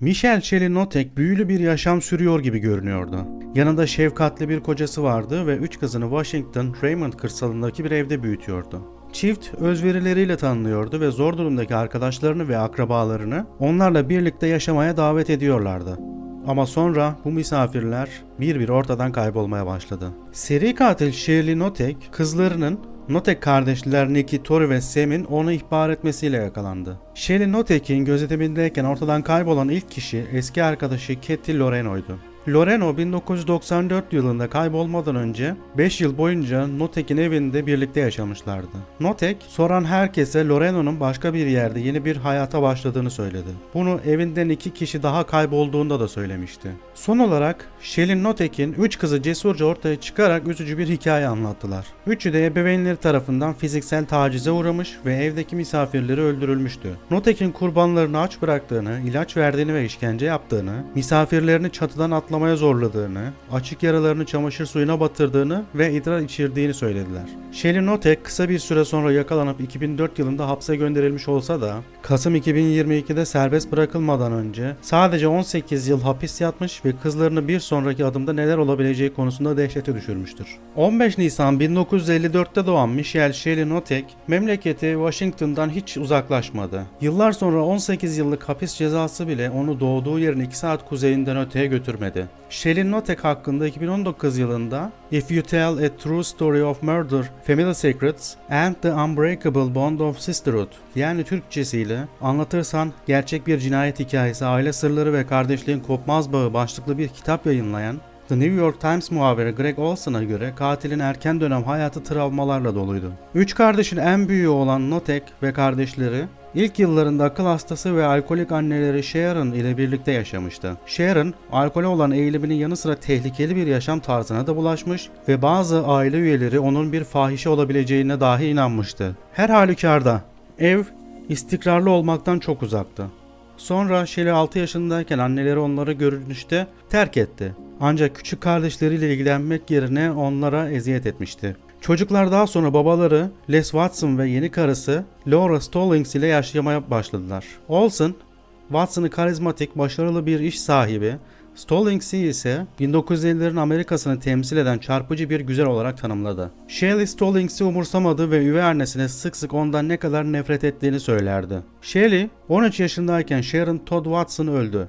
Michelle Shelley Notek büyülü bir yaşam sürüyor gibi görünüyordu. Yanında şefkatli bir kocası vardı ve üç kızını Washington, Raymond kırsalındaki bir evde büyütüyordu. Çift özverileriyle tanınıyordu ve zor durumdaki arkadaşlarını ve akrabalarını onlarla birlikte yaşamaya davet ediyorlardı. Ama sonra bu misafirler bir bir ortadan kaybolmaya başladı. Seri katil Shirley Notek, kızlarının Notek kardeşler Nicky, Tori ve Sam'in onu ihbar etmesiyle yakalandı. Shirley Notek'in gözetimindeyken ortadan kaybolan ilk kişi eski arkadaşı Katie Loreno'ydu. Loreno 1994 yılında kaybolmadan önce 5 yıl boyunca Notek'in evinde birlikte yaşamışlardı. Notek, soran herkese Loreno'nun başka bir yerde yeni bir hayata başladığını söyledi. Bunu evinden iki kişi daha kaybolduğunda da söylemişti. Son olarak Shelley Notek'in 3 kızı cesurca ortaya çıkarak üzücü bir hikaye anlattılar. Üçü de ebeveynleri tarafından fiziksel tacize uğramış ve evdeki misafirleri öldürülmüştü. Notek'in kurbanlarını aç bıraktığını, ilaç verdiğini ve işkence yaptığını, misafirlerini çatıdan atlamaya zorladığını, açık yaralarını çamaşır suyuna batırdığını ve idrar içirdiğini söylediler. Shelley Notek kısa bir süre sonra yakalanıp 2004 yılında hapse gönderilmiş olsa da Kasım 2022'de serbest bırakılmadan önce sadece 18 yıl hapis yatmış ve kızlarını bir sonraki adımda neler olabileceği konusunda dehşete düşürmüştür. 15 Nisan 1954'te doğan Michelle Shelley Notek memleketi Washington'dan hiç uzaklaşmadı. Yıllar sonra 18 yıllık hapis cezası bile onu doğduğu yerin 2 saat kuzeyinden öteye götürmedi. Shelley Notek hakkında 2019 yılında If You Tell a True Story of Murder, Family Secrets and the Unbreakable Bond of Sisterhood yani Türkçesiyle anlatırsan gerçek bir cinayet hikayesi, aile sırları ve kardeşliğin kopmaz bağı başlıklı bir kitap yayınlayan The New York Times muhabiri Greg Olson'a göre katilin erken dönem hayatı travmalarla doluydu. Üç kardeşin en büyüğü olan Notek ve kardeşleri ilk yıllarında akıl hastası ve alkolik anneleri Sharon ile birlikte yaşamıştı. Sharon, alkole olan eğiliminin yanı sıra tehlikeli bir yaşam tarzına da bulaşmış ve bazı aile üyeleri onun bir fahişe olabileceğine dahi inanmıştı. Her halükarda ev istikrarlı olmaktan çok uzaktı. Sonra Shelley 6 yaşındayken anneleri onları görünüşte terk etti. Ancak küçük kardeşleriyle ilgilenmek yerine onlara eziyet etmişti. Çocuklar daha sonra babaları Les Watson ve yeni karısı Laura Stallings ile yaşamaya başladılar. Olsen, Watson'ı karizmatik, başarılı bir iş sahibi, Stallings'i ise 1950'lerin Amerika'sını temsil eden çarpıcı bir güzel olarak tanımladı. Shelley Stallings'i umursamadı ve üvey annesine sık sık ondan ne kadar nefret ettiğini söylerdi. Shelley 13 yaşındayken Sharon Todd Watson öldü.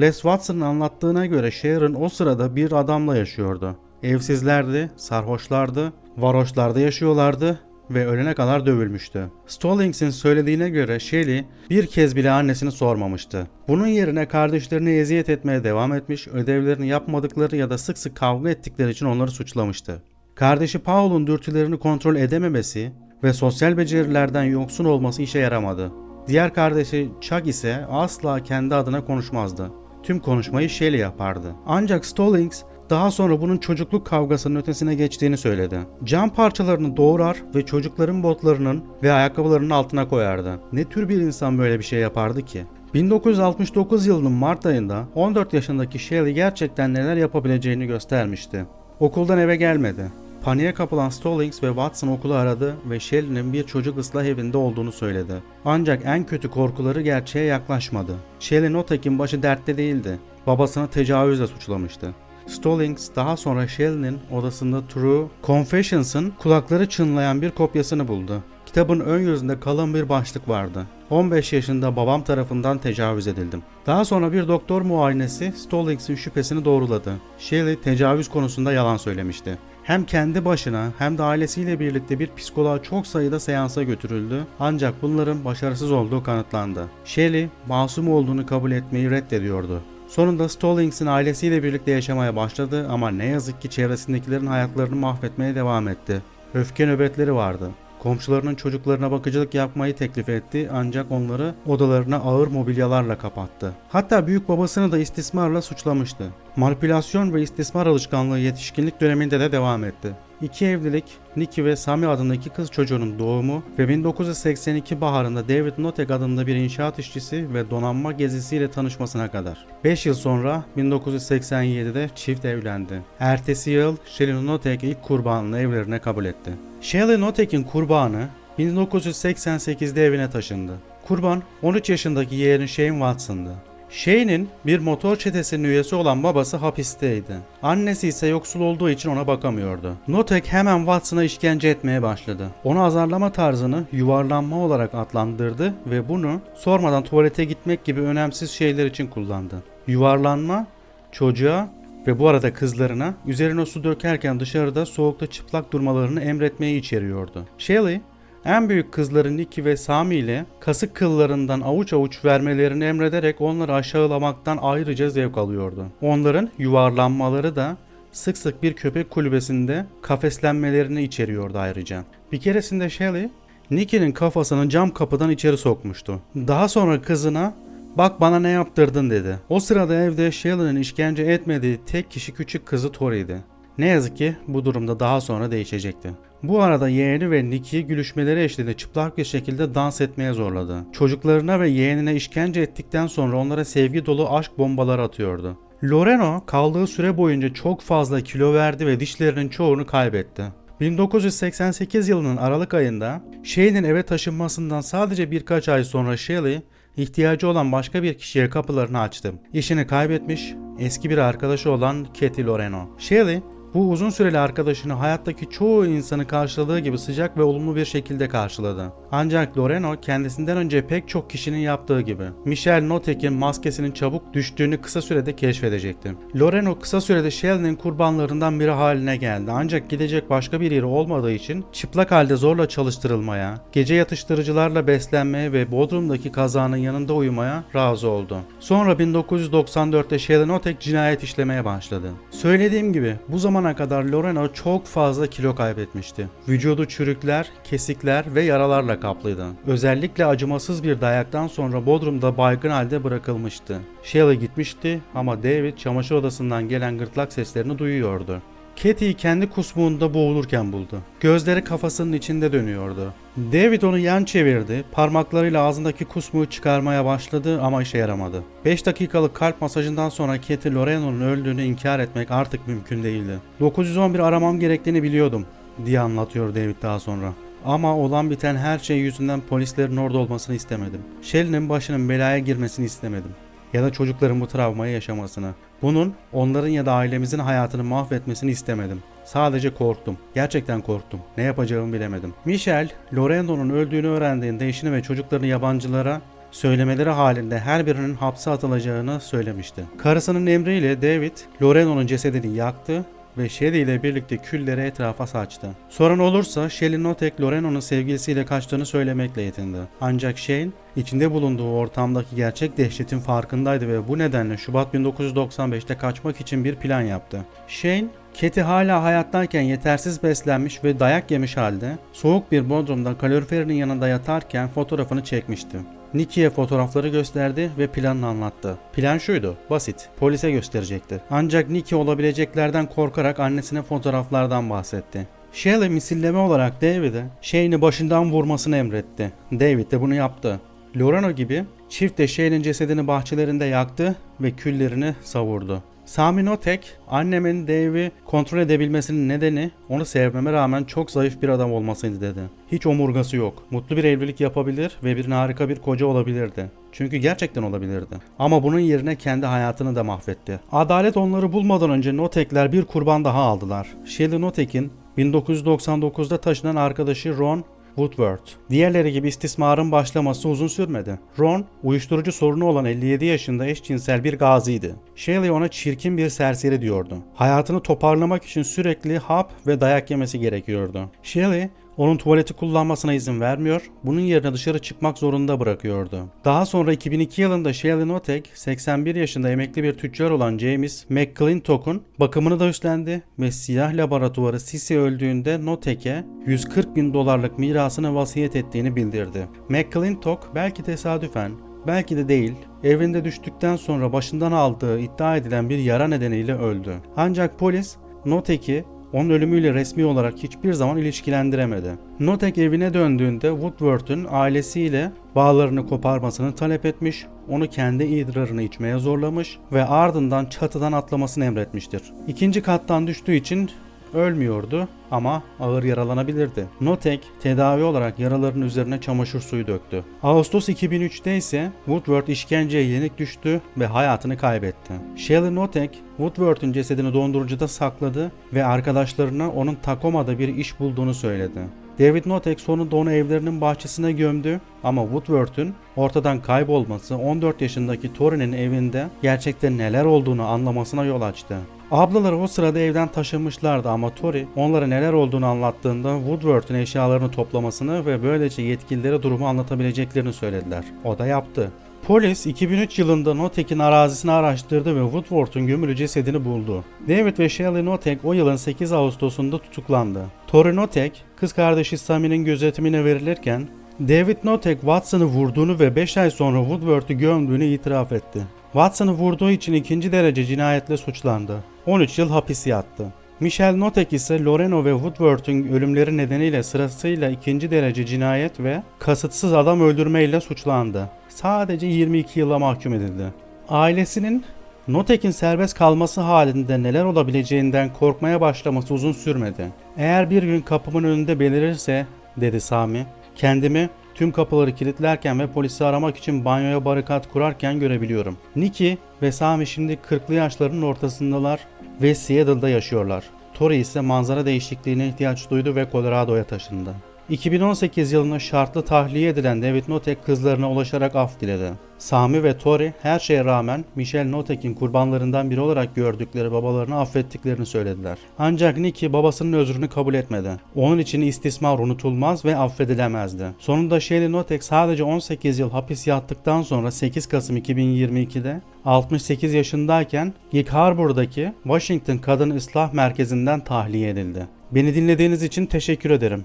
Les Watson'ın anlattığına göre Sharon o sırada bir adamla yaşıyordu. Evsizlerdi, sarhoşlardı, varoşlarda yaşıyorlardı ve ölene kadar dövülmüştü. Stallings'in söylediğine göre Shelley bir kez bile annesini sormamıştı. Bunun yerine kardeşlerini eziyet etmeye devam etmiş, ödevlerini yapmadıkları ya da sık sık kavga ettikleri için onları suçlamıştı. Kardeşi Paul'un dürtülerini kontrol edememesi ve sosyal becerilerden yoksun olması işe yaramadı. Diğer kardeşi Chuck ise asla kendi adına konuşmazdı. Tüm konuşmayı Shelley yapardı. Ancak Stallings daha sonra bunun çocukluk kavgasının ötesine geçtiğini söyledi. Cam parçalarını doğrar ve çocukların botlarının ve ayakkabılarının altına koyardı. Ne tür bir insan böyle bir şey yapardı ki? 1969 yılının Mart ayında 14 yaşındaki Shelley gerçekten neler yapabileceğini göstermişti. Okuldan eve gelmedi. Paniğe kapılan Stallings ve Watson okulu aradı ve Shelley'nin bir çocuk ıslah evinde olduğunu söyledi. Ancak en kötü korkuları gerçeğe yaklaşmadı. Shelley Notek'in başı dertte değildi. Babasını tecavüzle suçlamıştı. Stallings daha sonra Shelley'nin odasında True Confessions'ın kulakları çınlayan bir kopyasını buldu. Kitabın ön yüzünde kalın bir başlık vardı. 15 yaşında babam tarafından tecavüz edildim. Daha sonra bir doktor muayenesi Stallings'in şüphesini doğruladı. Shelley tecavüz konusunda yalan söylemişti. Hem kendi başına hem de ailesiyle birlikte bir psikoloğa çok sayıda seansa götürüldü ancak bunların başarısız olduğu kanıtlandı. Shelley masum olduğunu kabul etmeyi reddediyordu. Sonunda Stallings'in ailesiyle birlikte yaşamaya başladı ama ne yazık ki çevresindekilerin hayatlarını mahvetmeye devam etti. Öfke nöbetleri vardı. Komşularının çocuklarına bakıcılık yapmayı teklif etti ancak onları odalarına ağır mobilyalarla kapattı. Hatta büyük babasını da istismarla suçlamıştı. Manipülasyon ve istismar alışkanlığı yetişkinlik döneminde de devam etti. İki evlilik, Nikki ve Sami adında iki kız çocuğunun doğumu ve 1982 baharında David Notek adında bir inşaat işçisi ve donanma gezisiyle tanışmasına kadar. 5 yıl sonra 1987'de çift evlendi. Ertesi yıl Shelley Notek ilk kurbanını evlerine kabul etti. Shelley Notek'in kurbanı 1988'de evine taşındı. Kurban 13 yaşındaki yeğeni Shane Watson'dı. Shane'in bir motor çetesinin üyesi olan babası hapisteydi. Annesi ise yoksul olduğu için ona bakamıyordu. Notek hemen Watson'a işkence etmeye başladı. Onu azarlama tarzını yuvarlanma olarak adlandırdı ve bunu sormadan tuvalete gitmek gibi önemsiz şeyler için kullandı. Yuvarlanma çocuğa ve bu arada kızlarına üzerine su dökerken dışarıda soğukta çıplak durmalarını emretmeyi içeriyordu. Shelley en büyük kızları Nikki ve Sami ile kasık kıllarından avuç avuç vermelerini emrederek onları aşağılamaktan ayrıca zevk alıyordu. Onların yuvarlanmaları da sık sık bir köpek kulübesinde kafeslenmelerini içeriyordu ayrıca. Bir keresinde Shelley, Nicky'nin kafasını cam kapıdan içeri sokmuştu. Daha sonra kızına Bak bana ne yaptırdın dedi. O sırada evde Shelley'nin işkence etmediği tek kişi küçük kızı Tori'ydi. Ne yazık ki bu durumda daha sonra değişecekti. Bu arada yeğeni ve Nicky gülüşmeleri eşliğinde çıplak bir şekilde dans etmeye zorladı. Çocuklarına ve yeğenine işkence ettikten sonra onlara sevgi dolu aşk bombaları atıyordu. Loreno kaldığı süre boyunca çok fazla kilo verdi ve dişlerinin çoğunu kaybetti. 1988 yılının Aralık ayında Shane'in eve taşınmasından sadece birkaç ay sonra Shelley ihtiyacı olan başka bir kişiye kapılarını açtı. İşini kaybetmiş eski bir arkadaşı olan Katie Loreno. Shelley bu uzun süreli arkadaşını hayattaki çoğu insanı karşıladığı gibi sıcak ve olumlu bir şekilde karşıladı. Ancak Loreno kendisinden önce pek çok kişinin yaptığı gibi Michel Notek'in maskesinin çabuk düştüğünü kısa sürede keşfedecekti. Loreno kısa sürede Shelley'nin kurbanlarından biri haline geldi ancak gidecek başka bir yeri olmadığı için çıplak halde zorla çalıştırılmaya, gece yatıştırıcılarla beslenmeye ve Bodrum'daki kazanın yanında uyumaya razı oldu. Sonra 1994'te Shelley Notek cinayet işlemeye başladı. Söylediğim gibi bu zamana kadar Loreno çok fazla kilo kaybetmişti. Vücudu çürükler, kesikler ve yaralarla kaplıydı. Özellikle acımasız bir dayaktan sonra Bodrum'da baygın halde bırakılmıştı. Shelley gitmişti ama David çamaşır odasından gelen gırtlak seslerini duyuyordu. Katie'yi kendi kusmuğunda boğulurken buldu. Gözleri kafasının içinde dönüyordu. David onu yan çevirdi, parmaklarıyla ağzındaki kusmuğu çıkarmaya başladı ama işe yaramadı. 5 dakikalık kalp masajından sonra Katie Loreno'nun öldüğünü inkar etmek artık mümkün değildi. 911 aramam gerektiğini biliyordum diye anlatıyor David daha sonra. Ama olan biten her şey yüzünden polislerin orada olmasını istemedim. Shelley'nin başının belaya girmesini istemedim. Ya da çocukların bu travmayı yaşamasını. Bunun onların ya da ailemizin hayatını mahvetmesini istemedim. Sadece korktum. Gerçekten korktum. Ne yapacağımı bilemedim. Michel, Loreno'nun öldüğünü öğrendiğinde eşini ve çocuklarını yabancılara söylemeleri halinde her birinin hapse atılacağını söylemişti. Karısının emriyle David, Loreno'nun cesedini yaktı ve Shelley ile birlikte külleri etrafa saçtı. Sorun olursa Shelley Notek Loreno'nun sevgilisiyle kaçtığını söylemekle yetindi. Ancak Shane içinde bulunduğu ortamdaki gerçek dehşetin farkındaydı ve bu nedenle Şubat 1995'te kaçmak için bir plan yaptı. Shane Katie hala hayattayken yetersiz beslenmiş ve dayak yemiş halde soğuk bir bodrumda kaloriferinin yanında yatarken fotoğrafını çekmişti. Nicky'ye fotoğrafları gösterdi ve planını anlattı. Plan şuydu, basit, polise gösterecekti. Ancak Nicky olabileceklerden korkarak annesine fotoğraflardan bahsetti. Shelley misilleme olarak David'e Shane'i başından vurmasını emretti. David de bunu yaptı. Loreno gibi çift de Shane'in cesedini bahçelerinde yaktı ve küllerini savurdu. Sami Notek, annemin Dave'i kontrol edebilmesinin nedeni onu sevmeme rağmen çok zayıf bir adam olmasıydı dedi. Hiç omurgası yok. Mutlu bir evlilik yapabilir ve bir harika bir koca olabilirdi. Çünkü gerçekten olabilirdi. Ama bunun yerine kendi hayatını da mahvetti. Adalet onları bulmadan önce Notekler bir kurban daha aldılar. Shelley Notek'in 1999'da taşınan arkadaşı Ron Woodward. Diğerleri gibi istismarın başlaması uzun sürmedi. Ron, uyuşturucu sorunu olan 57 yaşında eşcinsel bir gaziydi. Shelley ona çirkin bir serseri diyordu. Hayatını toparlamak için sürekli hap ve dayak yemesi gerekiyordu. Shelley, onun tuvaleti kullanmasına izin vermiyor, bunun yerine dışarı çıkmak zorunda bırakıyordu. Daha sonra 2002 yılında Shelley Notek, 81 yaşında emekli bir tüccar olan James McClintock'un bakımını da üstlendi ve siyah laboratuvarı Sisi öldüğünde Notek'e 140 bin dolarlık mirasını vasiyet ettiğini bildirdi. McClintock belki tesadüfen, belki de değil, evinde düştükten sonra başından aldığı iddia edilen bir yara nedeniyle öldü. Ancak polis Notek'i onun ölümüyle resmi olarak hiçbir zaman ilişkilendiremedi. Notek evine döndüğünde Woodward'ın ailesiyle bağlarını koparmasını talep etmiş, onu kendi idrarını içmeye zorlamış ve ardından çatıdan atlamasını emretmiştir. İkinci kattan düştüğü için ölmüyordu ama ağır yaralanabilirdi. Notek tedavi olarak yaraların üzerine çamaşır suyu döktü. Ağustos 2003'te ise Woodward işkenceye yenik düştü ve hayatını kaybetti. Shelley Notek, Woodward'ın cesedini dondurucuda sakladı ve arkadaşlarına onun Tacoma'da bir iş bulduğunu söyledi. David Notek sonunda onu evlerinin bahçesine gömdü ama Woodward'ın ortadan kaybolması 14 yaşındaki Tori'nin evinde gerçekten neler olduğunu anlamasına yol açtı. Ablaları o sırada evden taşınmışlardı ama Tori onlara neler olduğunu anlattığında Woodward'ın eşyalarını toplamasını ve böylece yetkililere durumu anlatabileceklerini söylediler. O da yaptı. Polis 2003 yılında Notek'in arazisini araştırdı ve Woodward'un gömülü cesedini buldu. David ve Shelley Notek o yılın 8 Ağustos'unda tutuklandı. Tori Notek, kız kardeşi Sammy'nin gözetimine verilirken David Notek Watson'ı vurduğunu ve 5 ay sonra Woodward'ı gömdüğünü itiraf etti. Watson'ı vurduğu için ikinci derece cinayetle suçlandı. 13 yıl hapis yattı. Michelle Notek ise Loreno ve Woodward'ın ölümleri nedeniyle sırasıyla ikinci derece cinayet ve kasıtsız adam öldürmeyle suçlandı. Sadece 22 yıla mahkum edildi. Ailesinin Notek'in serbest kalması halinde neler olabileceğinden korkmaya başlaması uzun sürmedi. Eğer bir gün kapımın önünde belirirse, dedi Sami, kendimi tüm kapıları kilitlerken ve polisi aramak için banyoya barikat kurarken görebiliyorum. Nikki ve Sami şimdi 40'lı yaşlarının ortasındalar ve Seattle'da yaşıyorlar. Tori ise manzara değişikliğine ihtiyaç duydu ve Colorado'ya taşındı. 2018 yılında şartlı tahliye edilen David Notek kızlarına ulaşarak af diledi. Sami ve Tori her şeye rağmen Michelle Notek'in kurbanlarından biri olarak gördükleri babalarını affettiklerini söylediler. Ancak Nicky babasının özrünü kabul etmedi. Onun için istismar unutulmaz ve affedilemezdi. Sonunda Shelley Notek sadece 18 yıl hapis yattıktan sonra 8 Kasım 2022'de 68 yaşındayken Gig Harbor'daki Washington Kadın Islah Merkezi'nden tahliye edildi. Beni dinlediğiniz için teşekkür ederim.